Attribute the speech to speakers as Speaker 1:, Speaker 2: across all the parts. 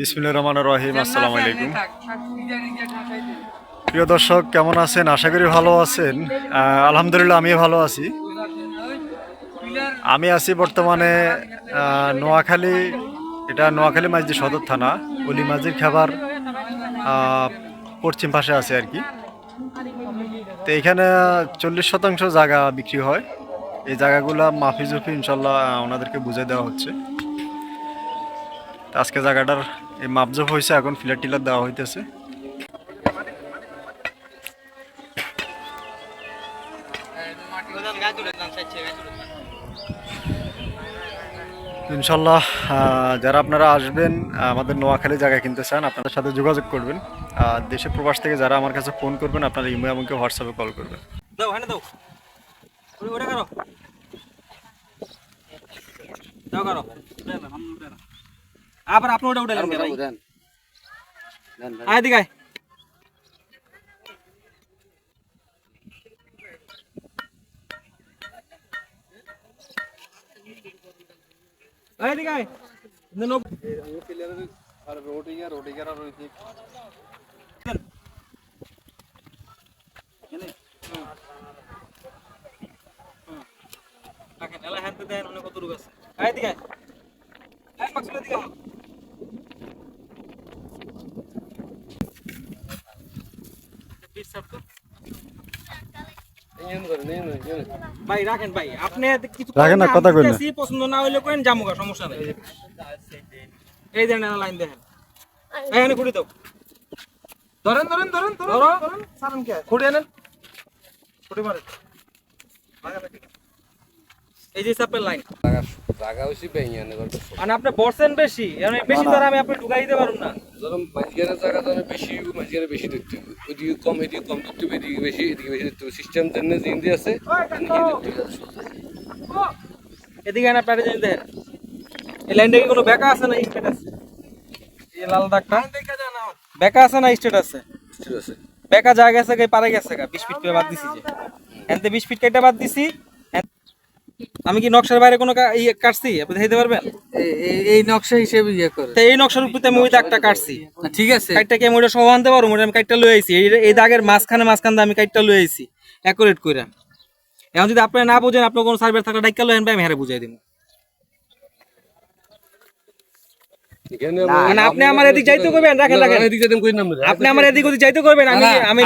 Speaker 1: বিসমিল্লাহ রহমান রহিম আসসালামু আলাইকুম। প্রিয় দর্শক কেমন আছেন? আশা করি ভালো আছেন। আলহামদুলিল্লাহ আমি ভালো আছি। আমি আছি বর্তমানে নোয়াখালী এটা নোয়াখালী মাঝি সদর থানা অলি মাঝির খাবার পশ্চিম পাশে আছে আর কি। তো এখানে চল্লিশ শতাংশ জায়গা বিক্রি হয়। এই জায়গাগুলা মাফি জুফি ইনশাল্লাহ ওনাদেরকে বুঝে দেওয়া হচ্ছে। আজকে জায়গাটার এই মাপজপ হয়েছে, এখন ফিলার টিলার দেওয়া হইতেছে। ইনশাল্লাহ যারা আপনারা আসবেন, আমাদের নোয়াখালী জায়গা কিনতে চান, আপনাদের সাথে যোগাযোগ করবেন। আর দেশে প্রবাস থেকে যারা আমার কাছে ফোন করবেন, আপনারা ইমো এমনকি হোয়াটসঅ্যাপে কল করবেন।
Speaker 2: দাও দাও। দাও, করো। আবার আপনি ওটা উঠালেন কে ভাই আয় দিকে আয়। আয় দিকে আয়। না, নো- এনে। হুম। হুম। রাখেন, এলা হাতে দেন, অনেক কত রোগ আছে। আয় এদিকে ভাই রাখেন ভাই আপনি কিছু
Speaker 1: রাখেন না, কথা
Speaker 2: আমি
Speaker 1: কইলে।
Speaker 2: পছন্দ না হইলে কোন জামুগা সমস্যা নাই। এই দেন লাইন দেখেন এখানে খুঁড়ি দাও।
Speaker 3: ধরেন ধরেন ধরেন ধরেন ধরেন। সারান কে? খুঁড়ি আনেন। খুঁড়ি
Speaker 2: এই যে সাপের লাইন।
Speaker 4: হইছে গল্প
Speaker 2: মানে আপনি বসছেন বেশি মানে বেশি ধরে আমি আপনি ঢুকাই দিতে পারুন না।
Speaker 4: ধরো মাঝখানে জায়গা ধরো বেশি মাঝখানে বেশি ধরতে হবে। ওইদিকে কম এদিকে কম ধরতে হবে এদিকে বেশি এদিকে বেশি ধরতে হবে। সিস্টেম জন্য জিন্দি আছে এদিকে
Speaker 2: প্যাটে দেখেন এই লাইনটা কি কোনো বেকা আছে না আছে এই লাল দাগটা। বেকা আছে না স্টেট আছে
Speaker 4: ঠিক আছে।
Speaker 2: বেকা যা গেছে পারে গেছে গা 20 ফিট করে বাদ দিছি যে। এনতে 20 ফিট কেটে বাদ দিছি। আমি কি নকশার বাইরে কোনো ইয়ে কাটছি? আপনি দেখাইতে পারবেন?
Speaker 3: এই- নকশা হিসেবে ইয়ে করে।
Speaker 2: তো এই নকশার উপরে আমি ওই দাগটা কাটছি।
Speaker 3: ঠিক আছে।
Speaker 2: কাইটটা কি আমি ওটা সহ আনতে পারব? আমি কাইটটা লয়ে আইছি। এই দাগের মাঝখানে মাঝখান আমি কাইটটা লয়ে আইছি। অ্যাকুরেট কইরা। এখন যদি আপনি না বুঝেন আপনার কোনো সার্ভে থাকলে ডাইকা লয়েন ভাই আমি হেরে বুঝাই দিব মানে আপনি আমার এদিক যাইতে করবেন রাখেন আপনি আমার এদিক ওদিক যাইতে করবেন আমি আমি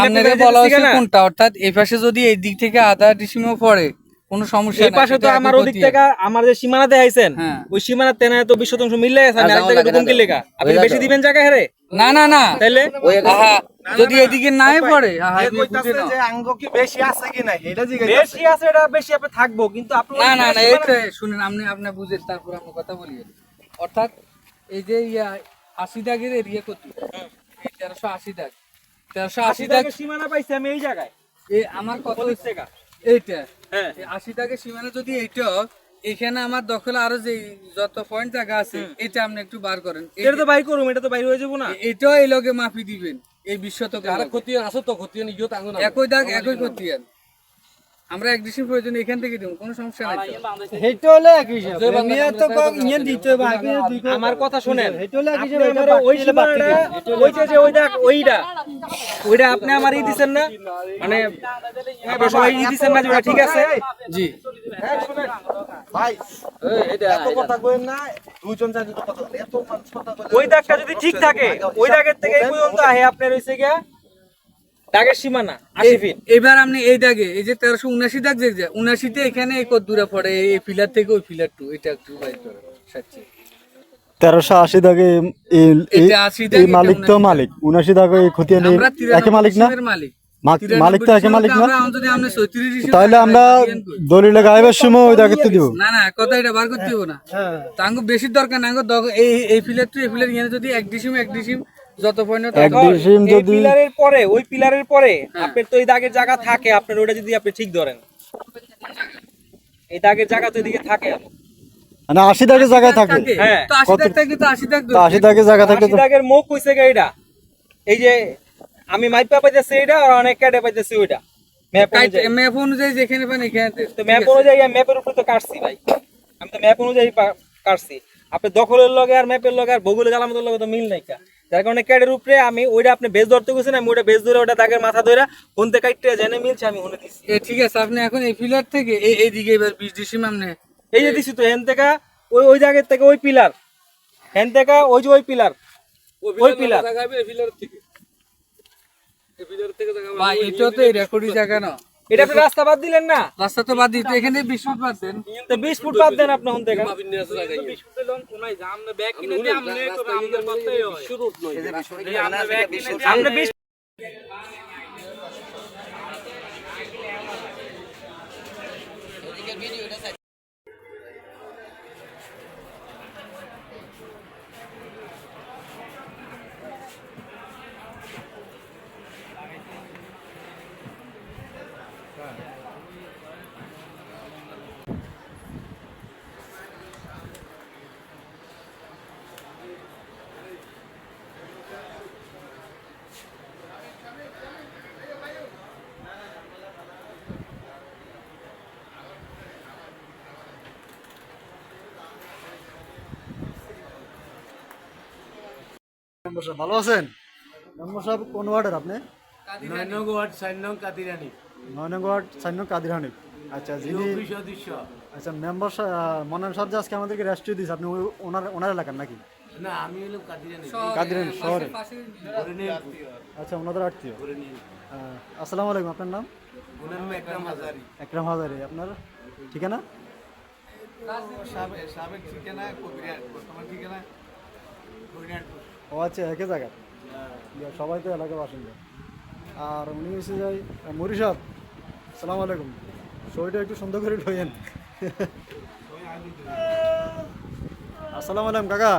Speaker 3: বলা। কোনটা? অর্থাৎ এই পাশে যদি এই দিক থেকে আধা ডিসিমও পড়ে কোনো সমস্যা
Speaker 2: এই পাশে তো আমার ওদিক থেকে আমার যে সীমানা দেখাইছেন
Speaker 3: হ্যাঁ।
Speaker 2: ওই সীমানা তেনা তো বিশ শতাংশ মিললে গেছে আমি আরেক জায়গায় কম লেখা আপনি বেশি দিবেন জায়গা হেরে?
Speaker 3: না না না। আহা, যদি এদিকে নাই পড়ে আহা, এদিকে বুঝে নাও।
Speaker 2: বেশি আছে এটা বেশি আপনি থাকব কিন্তু আপনি
Speaker 3: না না না
Speaker 2: সীমানা-
Speaker 3: শুনেন আপনি আপনি বুঝেন তারপর আমি কথা বলি। অর্থাৎ এই যে ইয়া আশি দাগের এরিয়া কত? তেরোশো আশি দাগ। তেরোশো আশি দাগ
Speaker 2: সীমানা পাইছি আমি এই জায়গায়।
Speaker 3: এই আমার
Speaker 2: টাকা
Speaker 3: এইটা। এই আশি দাগের সীমানা যদি এইটা এখানে আমার দখলে আরও যে যত পয়েন্ট জায়গা আছে এটা আপনি একটু বার করেন।
Speaker 2: এটা তো বাইর করুম এটা তো বাইর হয়ে যাব না।
Speaker 3: এটাও এই লগে মাপি দিবেন এই বিশ্বতকে
Speaker 4: আর ক্ষতি আছে তো ক্ষতি ইয়ো তাঙ্গ না
Speaker 3: একই দাগ একই করতে আমরা এক ডিসির প্রয়োজন এখান থেকে দিব কোনো সমস্যা নাই তো।
Speaker 2: আমার কথা শুনেন আপনি আমারে ওই সীমানাটা ওইটা যে ওই দেখ ওইটা ওইটা আপনি আমার ই না? মানে সবাই ই না ঠিক আছে?
Speaker 3: জি।
Speaker 2: ওই দাগটা যদি ঠিক থাকে ওই দাগের থেকে এই পর্যন্ত আহে আপনার হইছে গিয়া দাগের সীমানা আশি ফিট
Speaker 3: এবার আপনি এই দাগে এই যে তেরোশো উনাশি দাগ যে যে, উনাশিতে এখানে এই কত দূরে পড়ে? এই ফিলার থেকে ওই ফিলার টু এটা একটু বাইর
Speaker 1: তেরোশো আশি দাগে এই- মালিক তো মালিক। উনাশি দাগে এই খতিয়ান একই মালিক না?
Speaker 3: মালিক।
Speaker 1: তো একই মালিক না? তাহলে আমরা দলিলে গাইবার সময় ওই দাগে তো দিব
Speaker 3: না না কথা এটা বার করতে হবে না। তাঙ্গ বেশি দরকার না এই এই ফিলার টু এই ফিলার যদি এক ডিসিম এক ডিসিম যত পয়েন্ট
Speaker 1: এক ডিসিম
Speaker 2: এই
Speaker 1: যদি
Speaker 2: পিলারের পরে ওই পিলারের পরে আপনার তো এই দাগের জায়গা থাকে আপনার ওটা যদি আপনি ঠিক ধরেন। এই দাগের জায়গা তো এদিকে থাকে
Speaker 1: মানে আশি দাগে জায়গায় থাকে।
Speaker 2: হ্যাঁ।
Speaker 3: আশি
Speaker 1: জায়গা
Speaker 2: দাগের মুখ হইছে গা এই যে আমি মাইপা পাইতেছি এইটা আর অনেক কেটে পাইতেছি ওইটা ম্যাপ অনুযায়ী।
Speaker 3: ম্যাপ অনুযায়ী যেখানে পান এখানে
Speaker 2: তো ম্যাপ অনুযায়ী আমি ম্যাপের উপরে তো কাটছি ভাই। আমি তো ম্যাপ অনুযায়ী কাটছি। আপনি দখলের লগে আর ম্যাপের লগে আর ভৌগোলিক আলামতের লগে তো মিল নাই কা। যার কারণে ক্যাডের উপরে আমি ওইটা আপনি বেজ ধরতে গেছেন আমি ওইটা বেজ ধরে ওটা দাগের মাথা ধরে কোনতে কাটতে জেনে মিলছে আমি ওনে দিছি।
Speaker 3: ঠিক আছে আপনি এখন এই পিলার থেকে এই এইদিকে এবার বিশ ডিসিম আপনি
Speaker 2: এই যে দিছি তো হেন থেকে ওই ওই জায়গার থেকে ওই পিলার। হেন থেকে ওই যে ওই পিলার। ওই পিলার
Speaker 4: জায়গা হবে এই পিলার থেকে। এই পিলার থেকে জায়গা
Speaker 3: ভাই এটা তো এই রেকর্ডই জায়গা না।
Speaker 2: এটা আপনি রাস্তা বাদ দিলেন না?
Speaker 3: রাস্তা তো বাদ দিতে এখানে বিশ ফুট বাদ দেন।
Speaker 2: তো বিশ ফুট বাদ দেন আপনি হন যা আমরা ব্যাগ কিনে দিই আমনে তো আমাদের করতেই হয়?
Speaker 4: শুরু নয়
Speaker 2: আমরা ব্যাগ কিনে আমরা বিশ
Speaker 1: মেম্বার সাহেব ভালো আছেন? মেম্বার সাহেব কোন ওয়ার্ডের আপনি?
Speaker 5: নয় নং ওয়ার্ড চার নং কাদিরানি।
Speaker 1: নয় নং ওয়ার্ড চার নং কাদির হানিফ আচ্ছা যিনি আচ্ছা মেম্বার মনান সাহেব যে আজকে আমাদেরকে রেস্ট্রি দিয়েছে আপনি ওই- ওনার ওনার এলাকার নাকি?
Speaker 5: না আমি হলাম কাদিরানি।
Speaker 1: কাদিরানি শহরে আচ্ছা ওনাদের আত্মীয়। আসসালামু আলাইকুম আপনার নাম?
Speaker 5: একরাম হাজারি।
Speaker 1: একরাম হাজারি আপনার ঠিকানা?
Speaker 5: সাবেক ঠিকানা বর্তমান ঠিকানা হরিনাটপুর
Speaker 1: ও আচ্ছা একই জায়গা সবাই তো এলাকা বাসিন্দা। আর উনি এসে যাই মরি সাহেব, সালাম আলাইকুম। শরীরটা একটু সুন্দর করে ঢোয়েন আসসালামু আলাইকুম, কাকা।